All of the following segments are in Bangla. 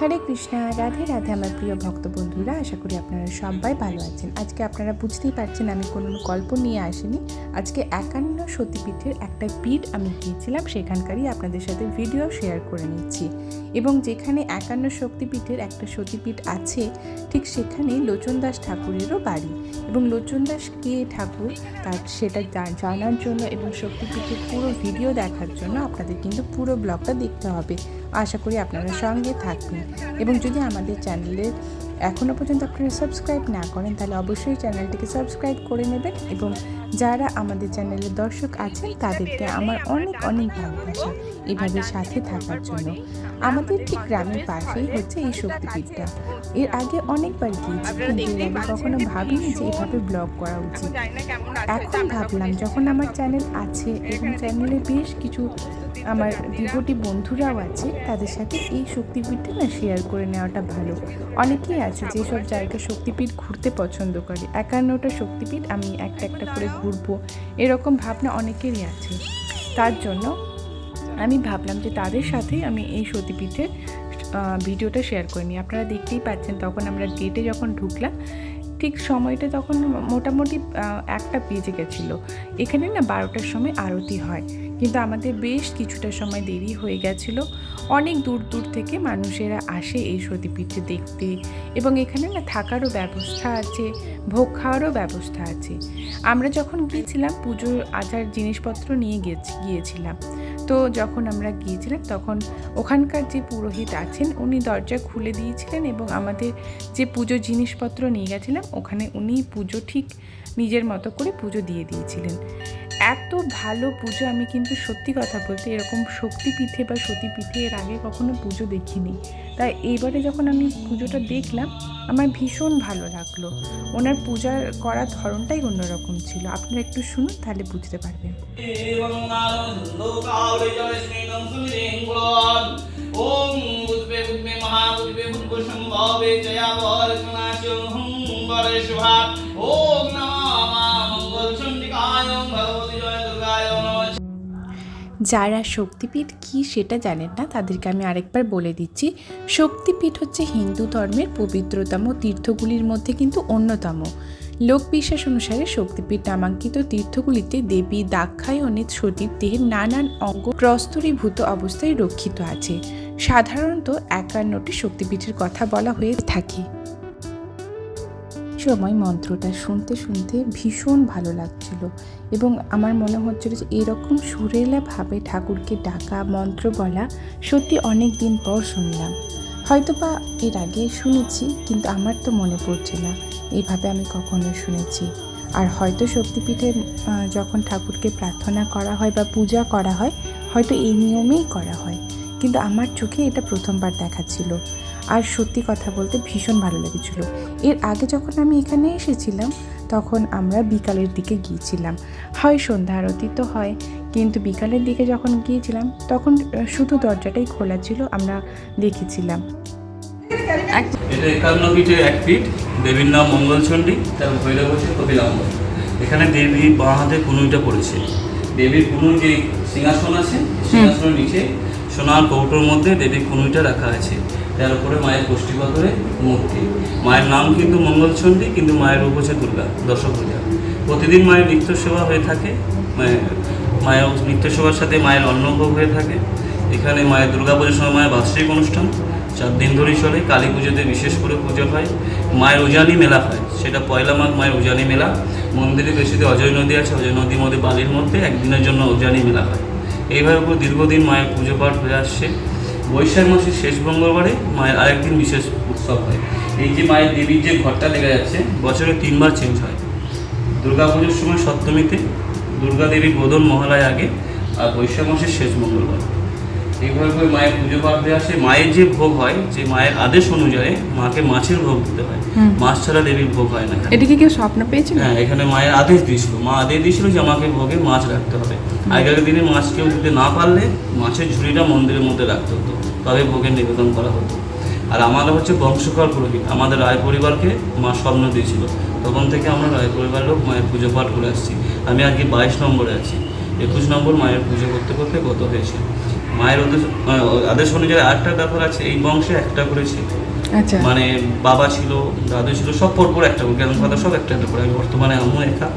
হরে কৃষ্ণা, রাধে রাধে আমার প্রিয় ভক্ত বন্ধুরা, আশা করি আপনারা সবাই ভালো আছেন। আজকে আপনারা বুঝতেই পারছেন আমি কোনো গল্প নিয়ে আসিনি। আজকে একান্ন সতীপীঠের একটা পিঠ আমি গিয়েছিলাম, সেখানকারই আপনাদের সাথে ভিডিও শেয়ার করে নিচ্ছি। এবং যেখানে একান্ন শক্তিপীঠের একটা সতীপীঠ আছে, ঠিক সেখানে লোচনদাস ঠাকুরেরও বাড়ি। এবং লোচনদাস কে ঠাকুর? তার সেটা জানার জন্য এবং শক্তিপীঠের পুরো ভিডিও দেখার জন্য আপনাদের কিন্তু পুরো ব্লগটা দেখতে হবে। আশা করি আপনারা সঙ্গে থাকবেন। এবং যদি আমাদের চ্যানেলে এখনও পর্যন্ত আপনারা সাবস্ক্রাইব না করেন, তাহলে অবশ্যই চ্যানেলটিকে সাবস্ক্রাইব করে নেবেন এবং যারা আমাদের চ্যানেলের দর্শক আছেন, তাদেরকে আমার অনেক অনেক ভালোবাসা এভাবে সাথে থাকার জন্য। আমাদের ঠিক গ্রামের পাশেই হচ্ছে এই শক্তিপীঠটা। এর আগে অনেকবার গিয়েছি, কিন্তু আগে কখনো ভাবিনি যে এভাবে ব্লগ করা উচিত। এখন ভাবলাম, যখন আমার চ্যানেল আছে এবং চ্যানেলে বেশ কিছু আমার ডিভোটি বন্ধুরাও আছে, তাদের সাথে এই শক্তিপীঠটা না শেয়ার করে নেওয়াটা ভালো। অনেকেই আছে যেসব জায়গা শক্তিপীঠ ঘুরতে পছন্দ করে। একান্নটা শক্তিপীঠ আমি একটা একটা করে ঘুরবো। এরকম ভাবনা অনেকেরই আছে। তার জন্য আমি ভাবলাম যে তাদের সাথেই আমি এই সতীপীঠের ভিডিওটা শেয়ার করে আপনারা দেখতেই পাচ্ছেন তখন আমরা গেটে যখন ঢুকলাম, ঠিক সময়টা তখন মোটামুটি একটা বেজে গেছিল। এখানে না বারোটার সময় আরতি হয়। কিন্তু আমাদের বেশ কিছুটা সময় দেরি হয়ে গেছিল। অনেক দূর দূর থেকে মানুষেরা আসে এই সতীপীঠে দেখতে এবং এখানে না থাকারও ব্যবস্থা আছে, ভোগ খাওয়ারও ব্যবস্থা আছে। আমরা যখন গিয়েছিলাম, পুজোর আচার জিনিসপত্র নিয়ে গেছি, গিয়েছিলাম। তো যখন আমরা গিয়েছিলাম, তখন ওখানকার যে পুরোহিত আছেন, উনি দরজা খুলে দিয়েছিলেন এবং আমাদের যে পুজো জিনিসপত্র নিয়ে গেছিলাম, ওখানে উনি পুজো ঠিক নিজের মতো করে পুজো দিয়ে দিয়েছিলেন। এত ভালো পুজো আমি কিন্তু সত্যি কথা বলতে এরকম শক্তিপীঠে বা সতীপীঠে এর আগে কখনো পুজো দেখিনি। তাই এইবারে যখন আমি পুজোটা দেখলাম, আমার ভীষণ ভালো লাগল। ওনার পূজার করার ধরনটাই অন্যরকম ছিল। আপনারা একটু শুনুন, তাহলে বুঝতে পারবেন। যারা শক্তিপীঠ কি সেটা জানেন না, তাদেরকে আমি আরেকবার বলে দিচ্ছি। শক্তিপীঠ হচ্ছে হিন্দু ধর্মের পবিত্রতম তীর্থগুলির মধ্যে কিন্তু অন্যতম। লোক বিশ্বাস অনুসারে শক্তিপীঠ নামাঙ্কিত তীর্থগুলিতে দেবী দাক্ষায়ণিত সতীর দেহের নানান অঙ্গ প্রস্তরীভূত অবস্থায় রক্ষিত আছে। সাধারণত একান্নটি শক্তিপীঠের কথা বলা হয়ে থাকে। সময় মন্ত্রটা শুনতে শুনতে ভীষণ ভালো লাগছিল এবং আমার মনে হচ্ছিল যে এরকম সুরেলাভাবে ঠাকুরকে ডাকা, মন্ত্র বলা সত্যি অনেক দিন পর শুনলাম। হয়তো বা এর আগে শুনেছি কিন্তু আমার তো মনে পড়ছে না এইভাবে আমি কখনো শুনেছি। আর হয়তো শক্তিপীঠে যখন ঠাকুরকে প্রার্থনা করা হয় বা পূজা করা হয়, হয়তো এই নিয়মেই করা হয়। কিন্তু আমার চোখে এটা প্রথমবার দেখাচ্ছিল আর সত্যি কথা বলতে ভীষণ ভালো লেগেছিলো। এর আগে যখন আমি এখানে এসেছিলাম, তখন আমরা বিকালের দিকে গিয়েছিলাম। হয় সন্ধ্যা আরতি তো হয়, কিন্তু বিকালের দিকে যখন গিয়েছিলাম, তখন শুধু দরজাটাই খোলা ছিল, আমরা দেখেছিলাম। এটা একান্ন ফিটের এক ফিট, দেবীর নাম মঙ্গলচণ্ডী, তার ভৈরব হচ্ছে এখানে দেবী বাঁ হাতে কুনুইটা পড়েছে। দেবীর কুনুই যে সিংহাসন আছে, সিংহাসনের নিচে সোনার কৌটোর মধ্যে দেবীর কুনুইটা রাখা আছে। তার উপরে মায়ের কোষ্ঠীপাথরে মূর্তি। মায়ের নাম কিন্তু মঙ্গলচণ্ডী, কিন্তু মায়ের রূপ হচ্ছে দুর্গা দশভূজা প্রতিদিন মায়ের নিত্য সেবা হয়ে থাকে, মায়ের মায়ের নিত্য সেবার সাথে মায়ের অন্নভোগ হয়ে থাকে। এখানে মায়ের দুর্গা পুজোর সময় মায়ের বার্ষিক অনুষ্ঠান, চার দিন ধরেই চলে, কালী পুজোতে বিশেষ করে পুজো হয়। মায়ের উজানি মেলা হয়, সেটা পয়লা মাঘ মায়ের উজানি মেলা। মন্দিরে বেশিতে অজয় নদী আছে, অজয় নদীর মধ্যে বালির মধ্যে একদিনের জন্য উজানি মেলা হয়। এইভাবে দীর্ঘদিন মায়ের পুজো পাঠ হয়ে আসছে। বৈশাখ মাসের শেষ মঙ্গলবারে মায়ের আরেকদিন বিশেষ উৎসব হয়। এই যে মায়ের দেবীর যে ঘরটা লেগে যাচ্ছে বছরে তিনবার চেঞ্জ হয়। দুর্গা পুজোর সময় সপ্তমীতে দুর্গা দেবীর বোধন মহালয় আগে আর বৈশাখ মাসের শেষ মঙ্গলবার। এইভাবে করে মায়ের পুজো পাঠ হয়ে আসে। মায়ের যে ভোগ হয় যে মায়ের আদেশ অনুযায়ী মাকে মাছের ভোগ দিতে হয়। মাছ ছাড়া দেবীর ভোগ হয় না। এটা কি কেউ স্বপ্ন পেয়েছিল? হ্যাঁ এখানে মায়ের আদেশ দিয়েছিল। মা আদেশ দিয়েছিল যে আমাকে ভোগে মাছ রাখতে হবে। আগের দিনে মাছ কেউ দিতে না পারলে মাছের ঝুড়িটা মন্দিরের মধ্যে রাখতে হতো। তবে ভোগের নিবেদন করা হতো। আর আমাদের হচ্ছে বংশকর পুরোহিত। আমাদের রায় পরিবারকে মা স্বপ্ন দিয়েছিল। তখন থেকে আমরা রায় পরিবারের লোক মায়ের পুজো পাঠ করে আসছি। আমি আজকে বাইশ নম্বরে আছি। একুশ নম্বর মায়ের পুজো করতে করতে গত হয়েছে। মায়ের আদেশ আহ, আদেশ অনুযায়ী আরেকটা ব্যাপার আছে। এই বংশে একটা করে ছিল আচ্ছা। মানে বাবা ছিল দাদু ছিল সব পরপর একটা করে। গ্র্যান্ডফাদার সব একটা একটা করে। আমি বর্তমানে আমিও একা।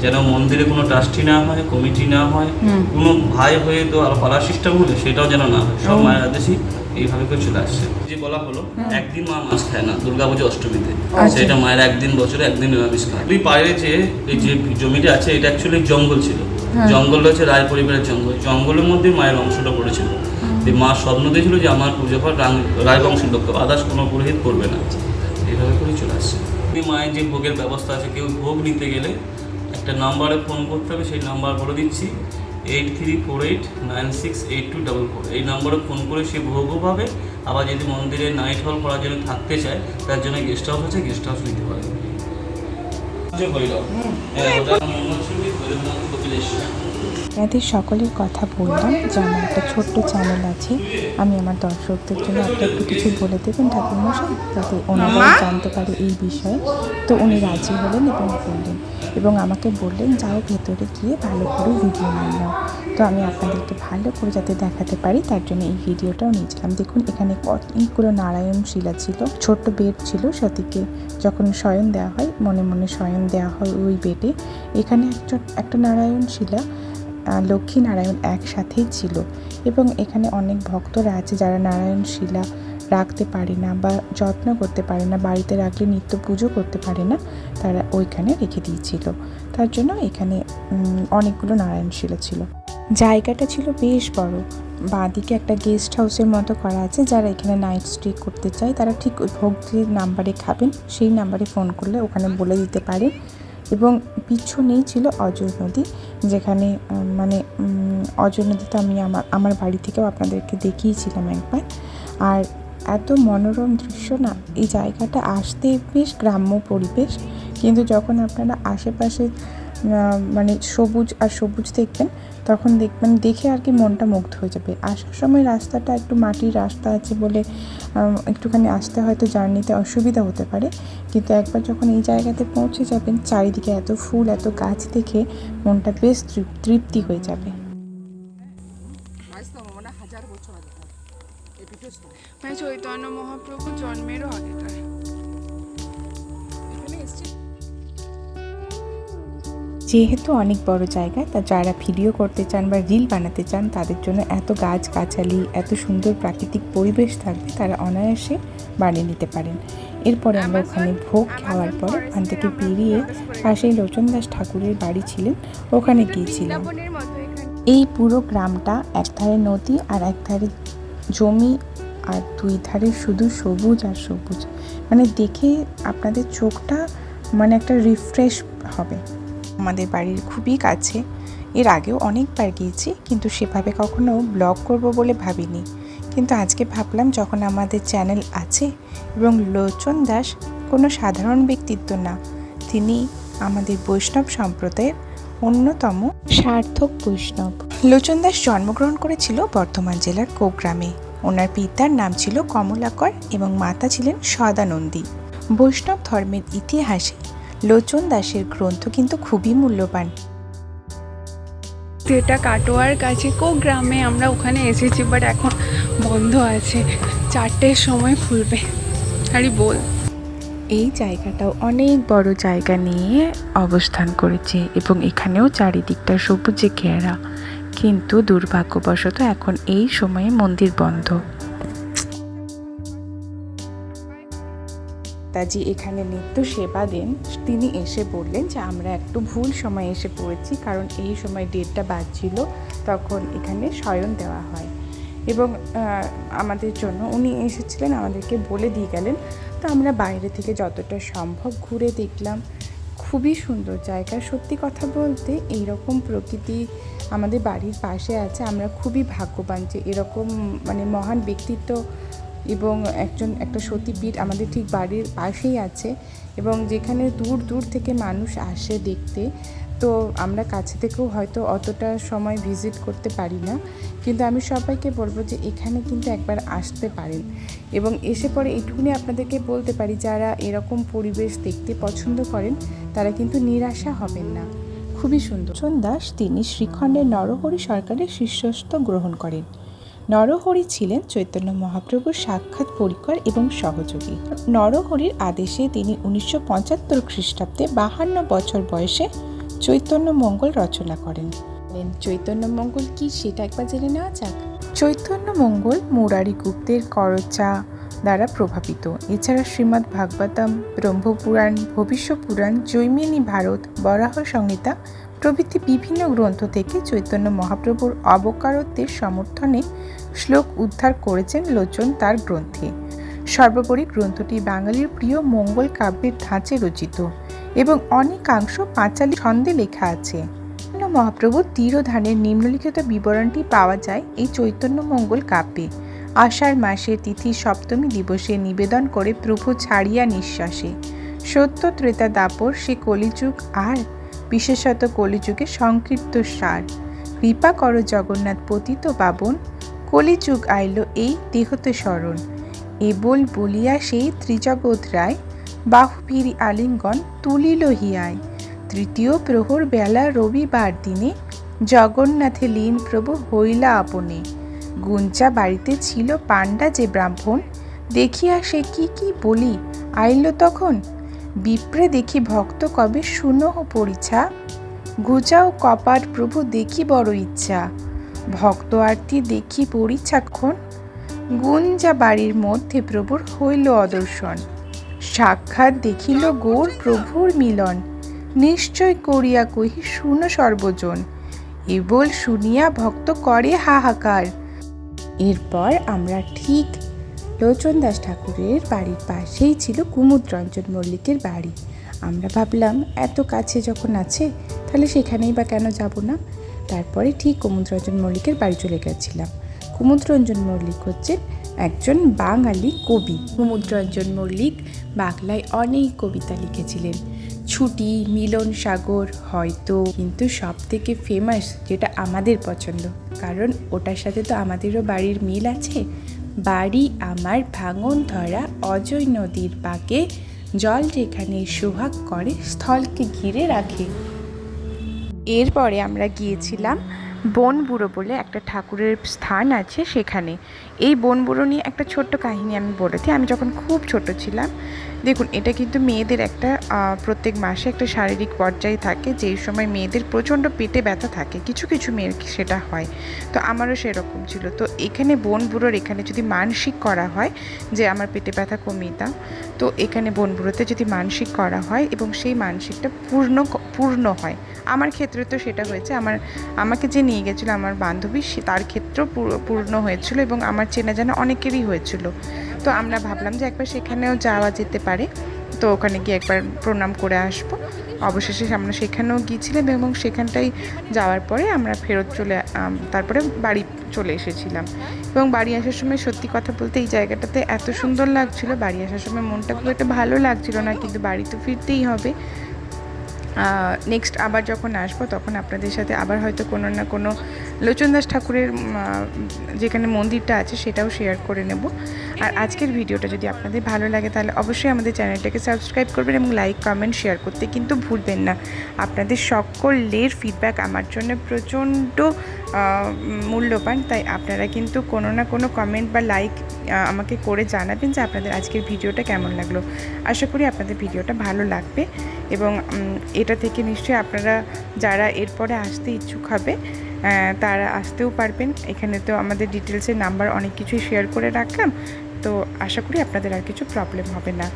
যেন মন্দিরে কোনো ট্রাস্টি না হয় কমিটি না হয় কোনো ভাই হয়ে তো আর পাড়া সিস্টেম হলে সেটাও যেন না হয়। সব মায়ের আদেশই এইভাবে করে চলে আসছে। যে বলা হলো একদিন মা মাছ খায় না দুর্গা পুজো অষ্টমীতে। আচ্ছা। সেটা মায়ের একদিন বছরে একদিন নিরামিষ খায়। দুই পাড়ে যে এই যে জমিটা আছে এটা অ্যাকচুয়ালি জঙ্গল ছিল। জঙ্গলটা হচ্ছে রায় পরিবারের জঙ্গল। জঙ্গলের মধ্যে মায়ের অংশটা পড়েছিল। যে মা স্বপ্ন দিয়েছিল যে আমার পুজো পর রায় বংশের লোক আদার্স কোনো পুরোহিত করবে না। এইভাবে করে চলে আসছে। মায়ের যে ভোগের ব্যবস্থা আছে কেউ ভোগ নিতে গেলে একটা নাম্বারে ফোন করতে হবে সেই নাম্বার বলে দিচ্ছি। Eight three four eight nine six eight two double four এই নম্বরে ফোন করে সে ভোগও পাবে আবার যদি মন্দিরে নাইট হল করার জন্য থাকতে চায় তার জন্য গেস্ট হাউস আছে গেস্ট হাউস নিতে পারে ভৈরব। হ্যাঁ, ওটা ভৈরবনাথ, কপিলেশ্বর। এদের সকলের কথা বললাম যে আমার একটা ছোট্ট চ্যানেল আছে। আমি আমার দর্শকদের জন্য একটা একটু কিছু বলে দেবেন ঠাকুরমশাই যাতে ওনারাও জানতে পারে এই বিষয়ে। তো উনি রাজি হলেন এবং বললেন এবং আমাকে বললেন যাও ভেতরে গিয়ে ভালো করে ভিডিও নিয়ে নাও। তো আমি আপনাদেরকে ভালো করে যাতে দেখাতে পারি তার জন্য এই ভিডিওটাও নিয়েছিলাম। দেখুন এখানে অনেকগুলো নারায়ণ শিলা ছিল। ছোট্ট বেড ছিল সতীকে যখন শয়ন দেওয়া হয় মনে মনে শয়ন দেওয়া হয় ওই বেডে এখানে একটা একটা নারায়ণ শিলা লক্ষ্মী নারায়ণ একসাথেই ছিল এবং এখানে অনেক ভক্তরা আছে যারা নারায়ণ শিলা রাখতে পারে না বা যত্ন করতে পারে না, বাড়িতে রাখলে নিত্য পুজো করতে পারে না, তারা ওইখানে রেখে দিয়েছিল। তার জন্য এখানে অনেকগুলো নারায়ণ শিলা ছিল। জায়গাটা ছিল বেশ বড়। বাঁদিকে একটা গেস্ট হাউসের মতো করা আছে যারা এখানে নাইট স্টে করতে চায়। তারা ঠিক ওই যে নাম্বারে খাবেন, সেই নাম্বারে ফোন করলে ওখানে বলে দিতে পারে এবং পিছনেই ছিল অজয় নদী, যেখানে মানে অজর নদীতে আমি আমার আমার বাড়ি থেকেও আপনাদেরকে দেখিয়েছিলাম একবার। আর এত মনোরম দৃশ্য না, এই জায়গাটা আসতে বেশ গ্রাম্য পরিবেশ। কিন্তু যখন আপনারা আশেপাশে মানে সবুজ আর সবুজ দেখবেন তখন দেখবেন দেখে আর কি মনটা মুগ্ধ হয়ে যাবে। আসার সময় রাস্তাটা একটু মাটির রাস্তা আছে বলে একটুখানি আসতে হয়তো জার্নিতে অসুবিধা হতে পারে। কিন্তু একবার যখন এই জায়গাতে পৌঁছে যাবেন, চারিদিকে এত ফুল, এত গাছ দেখে মনটা বেশ তৃপ্তি হয়ে যাবে। মানে চৈতন্য মহাপ্রভু জন্মেরও আগেকার। যেহেতু অনেক বড় জায়গা তা যারা ভিডিও করতে চান বা রিল বানাতে চান তাদের জন্য এত গাছ গাছালি এত সুন্দর প্রাকৃতিক পরিবেশ থাকবে তারা অনায়াসে বানিয়ে নিতে পারেন। এরপরে আমরা ওখানে ভোগ খাওয়ার পর ওখান থেকে বেরিয়ে পাশেই লোচন দাস ঠাকুরের বাড়ি ছিলেন ওখানে গিয়েছিলাম। এই পুরো গ্রামটা এক ধারে নদী আর এক ধারে জমি আর দুই ধারে শুধু সবুজ আর সবুজ। মানে দেখে আপনাদের চোখটা মানে একটা রিফ্রেশ হবে। আমাদের বাড়ির খুবই কাছে। এর আগেও অনেকবার গিয়েছি, কিন্তু সেভাবে কখনো ব্লগ করব বলে ভাবিনি। কিন্তু আজকে ভাবলাম, যখন আমাদের চ্যানেল আছে এবং লোচন দাস কোনো সাধারণ ব্যক্তিত্ব না, তিনি আমাদের বৈষ্ণব সম্প্রদায়ের অন্যতম সার্থক বৈষ্ণব। লোচন দাস জন্মগ্রহণ করেছিল বর্ধমান জেলার কোগ্রামে। ওনার পিতার নাম ছিল কমলাকর এবং মাতা ছিলেন সদানন্দী। বৈষ্ণব ধর্মের ইতিহাসে লোচন দাসের গ্রন্থ কিন্তু খুবই মূল্যবান। যেটা কাটোয়ার কাছে কো গ্রামে আমরা ওখানে এসেছি বাট এখন বন্ধ আছে। চারটের সময় খুলবে। আরে বল। এই জায়গাটাও অনেক বড় জায়গা নিয়ে অবস্থান করেছে এবং এখানেও চারিদিকটা সবুজে ঘেরা। কিন্তু দুর্ভাগ্যবশত এখন এই সময়ে মন্দির বন্ধ। তাজি এখানে নিত্য সেবা দেন। তিনি এসে বললেন যে, আমরা একটু ভুল সময় এসে পড়েছি, কারণ এই সময় ডেটটা বাজছিল, তখন এখানে শয়ন দেওয়া হয়। এবং আমাদের জন্য উনি এসেছিলেন, আমাদেরকে বলে দিয়ে গেলেন। তো আমরা বাইরে থেকে যতটা সম্ভব ঘুরে দেখলাম। খুবই সুন্দর জায়গা। সত্যি কথা বলতে, এইরকম প্রকৃতি আমাদের বাড়ির পাশে আছে। আমরা খুবই ভাগ্যবান যে, এরকম মানে মহান ব্যক্তিত্ব এবং একজন, একটা সতীপীঠ আমাদের ঠিক বাড়ির পাশেই আছে এবং যেখানে দূর দূর থেকে মানুষ আসে দেখতে। তো আমরা কাছে থেকেও হয়তো অতটা সময় ভিজিট করতে পারি না। কিন্তু আমি সবাইকে বলব যে এখানে কিন্তু একবার আসতে পারেন। এবং এসে পরে এটুকুনি আপনাদেরকে বলতে পারি, যারা এরকম পরিবেশ দেখতে পছন্দ করেন, তারা কিন্তু নিরাশা হবেন না। খুবই সুন্দর। দাস তিনি শ্রীখণ্ডের নরহরি সরকারের শিষ্যস্ত গ্রহণ করেন। নরহরি ছিলেন চৈতন্য মহাপ্রভুর সাক্ষাৎ পরিকর এবং সহযোগী। নরহরির আদেশে তিনি উনিশশো পঁচাত্তর খ্রিস্টাব্দে বাহান্ন বছর বয়সে চৈতন্য মঙ্গল রচনা করেন। চৈতন্য মঙ্গল কি সেটা একবার জেনে নেওয়া যাক? চৈতন্য মঙ্গল মুরারি গুপ্তের করচা দ্বারা প্রভাবিত। এছাড়া শ্রীমদ্ ভাগবতম, ব্রহ্মপুরাণ ভবিষ্য পুরাণ, জৈমিনী ভারত, বরাহ সংহিতা প্রভৃতি বিভিন্ন গ্রন্থ থেকে চৈতন্য মহাপ্রভুর অবকারত্বের সমর্থনে শ্লোক উদ্ধার করেছেন লোচন তার গ্রন্থে। সর্বোপরি গ্রন্থটি বাঙালির প্রিয় মঙ্গল কাব্যের ধাঁচে রচিত এবং অনেকাংশ পাঁচালী ছন্দে লেখা আছে। মহাপ্রভুর তীরধানের নিম্নলিখিত বিবরণটি পাওয়া যায় এই চৈতন্য মঙ্গল কাব্যে। আষাঢ় মাসে তিথি সপ্তমী দিবসে নিবেদন করে প্রভু ছাড়িয়া নিঃশ্বাসে। সত্য ত্রেতা দাপর সে কলিযুগ আর বিশেষত কলিযুগে সংক্ষিপ্ত সার। কৃপা কর জগন্নাথ পতিত পাবন কলিযুগ আইল এই দেহতে স্মরণ। এবল বলিয়া সেই ত্রিজগৎ রায়, বাহুভীরি আলিঙ্গন তুলিল হিয়ায়। তৃতীয় প্রহর বেলা রবিবার দিনে জগন্নাথে লীন প্রভু হইলা আপনে। গুঞ্চা বাড়িতে ছিল পাণ্ডা যে ব্রাহ্মণ, দেখিয়া সে কি কি বলি আইল তখন? বিপ্রে দেখি ভক্ত কবে শুনহ পরিছা ঘুচাও কপাট প্রভু দেখি বড় ইচ্ছা। ভক্ত আরতি দেখি পরিছাক্ষণ গুঞ্জা বাড়ির মধ্যে প্রভুর হইল অদর্শন। সাক্ষাৎ দেখিল গৌর প্রভুর মিলন। নিশ্চয় করিয়া কহি শুনো সর্বজন। এবল শুনিয়া ভক্ত করে হাহাকার। এরপর আমরা ঠিক লোচন দাস ঠাকুরের বাড়ির পাশেই ছিল কুমুদ রঞ্জন মল্লিকের বাড়ি। আমরা ভাবলাম, এত কাছে যখন আছে, তাহলে সেখানেই বা কেন যাব না? তারপরে ঠিক কুমুদ রঞ্জন মল্লিকের বাড়ি চলে গেছিলাম। কুমুদ রঞ্জন মল্লিক হচ্ছেন একজন বাঙালি কবি। কুমুদ রঞ্জন মল্লিক বাংলায় অনেক কবিতা লিখেছিলেন। ছুটি, মিলন সাগর, হয়তো, কিন্তু সব থেকে ফেমাস যেটা আমাদের পছন্দ। কারণ ওটার সাথে তো আমাদেরও বাড়ির মিল আছে। বাড়ি আমার ভাঙন ধরা অজয় নদীর পাকে জল যেখানে সোহাগ করে স্থলকে ঘিরে রাখে। এরপরে আমরা গিয়েছিলাম বনবুড়ো বলে একটা ঠাকুরের স্থান আছে সেখানে। এই বনবুড়ো নিয়ে একটা ছোট্ট কাহিনী আমি বলেছি। আমি যখন খুব ছোট ছিলাম, দেখুন, এটা কিন্তু মেয়েদের একটা প্রত্যেক মাসে একটা শারীরিক পর্যায়ে থাকে, যেই সময় মেয়েদের প্রচণ্ড পেটে ব্যথা থাকে, কিছু কিছু মেয়ের সেটা হয়। তো আমারও সেরকম ছিল। তো এখানে বনবুড়োর এখানে যদি মানসিক করা হয়, যে আমার পেটে ব্যথা কমিয়ে দাও, তো এখানে বনবুড়োতে যদি মানসিক করা হয় এবং সেই মানসিকটা পূর্ণ পূর্ণ হয়। আমার ক্ষেত্রে তো সেটা হয়েছে। আমার, আমাকে যে নিয়ে গেছিল আমার বান্ধবী, সে তার ক্ষেত্রেও পূর্ণ হয়েছিল এবং আমার চেনা জানা অনেকেরই হয়েছিল। তো আমরা ভাবলাম যে একবার সেখানেও যাওয়া যেতে পারে। তো ওখানে গিয়ে একবার প্রণাম করে আসব। অবশেষে আমরা সেখানেও গিয়েছিলাম এবং সেখানটাই যাওয়ার পরে আমরা ফেরত চলে তারপরে বাড়ি চলে এসেছিলাম। এবং বাড়ি আসার সময় সত্যি কথা বলতে এই জায়গাটাতে এত সুন্দর লাগছিল। বাড়ি আসার সময় মনটা খুব একটা ভালো লাগছিল না, কিন্তু বাড়ি তো ফিরতেই হবে। নেক্সট আবার যখন আসব, তখন আপনাদের সাথে আবার হয়তো কোনো না কোনো লোচন দাস ঠাকুরের যেখানে মন্দিরটা আছে সেটাও শেয়ার করে নেব। আর আজকের ভিডিওটা যদি আপনাদের ভালো লাগে, তাহলে অবশ্যই আমাদের চ্যানেলটাকে সাবস্ক্রাইব করবেন এবং লাইক কমেন্ট শেয়ার করতে কিন্তু ভুলবেন না। আপনাদের সকলের ফিডব্যাক আমার জন্য প্রচণ্ড মূল্যবান। তাই আপনারা কিন্তু কোনো না কোনো কমেন্ট বা লাইক আমাকে করে জানাবেন যে আপনাদের আজকের ভিডিওটা কেমন লাগল। আশা করি আপনাদের ভিডিওটা ভালো লাগবে এবং এটা থেকে নিশ্চয়ই আপনারা যারা এরপরে আসতে ইচ্ছুক হবে তারা আসতেও পারবেন। এখানে তো আমাদের ডিটেলসের নাম্বার অনেক কিছুই শেয়ার করে রাখলাম। তো আশা করি আপনাদের আর কিছু প্রবলেম হবে না।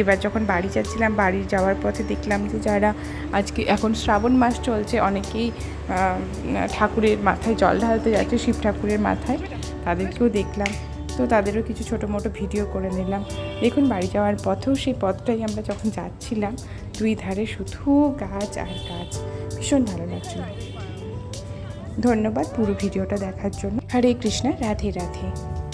এবার যখন বাড়ি যাচ্ছিলাম, বাড়ি যাওয়ার পথে দেখলাম যে যারা আজকে, এখন শ্রাবণ মাস চলছে, অনেকেই ঠাকুরের মাথায় জল ঢালতে যাচ্ছে, শিব ঠাকুরের মাথায়। তাদেরকেও দেখলাম। তো তাদেরও কিছু ছোটো মোটো ভিডিও করে নিলাম। দেখুন, বাড়ি যাওয়ার পথেও সেই পথটাই আমরা যখন যাচ্ছিলাম, দুই ধারে শুধু গাছ আর গাছ। ভীষণ ভালো লাগছিল। ধন্যবাদ পুরো ভিডিওটা দেখার জন্য। হরে কৃষ্ণা রাধে রাধে।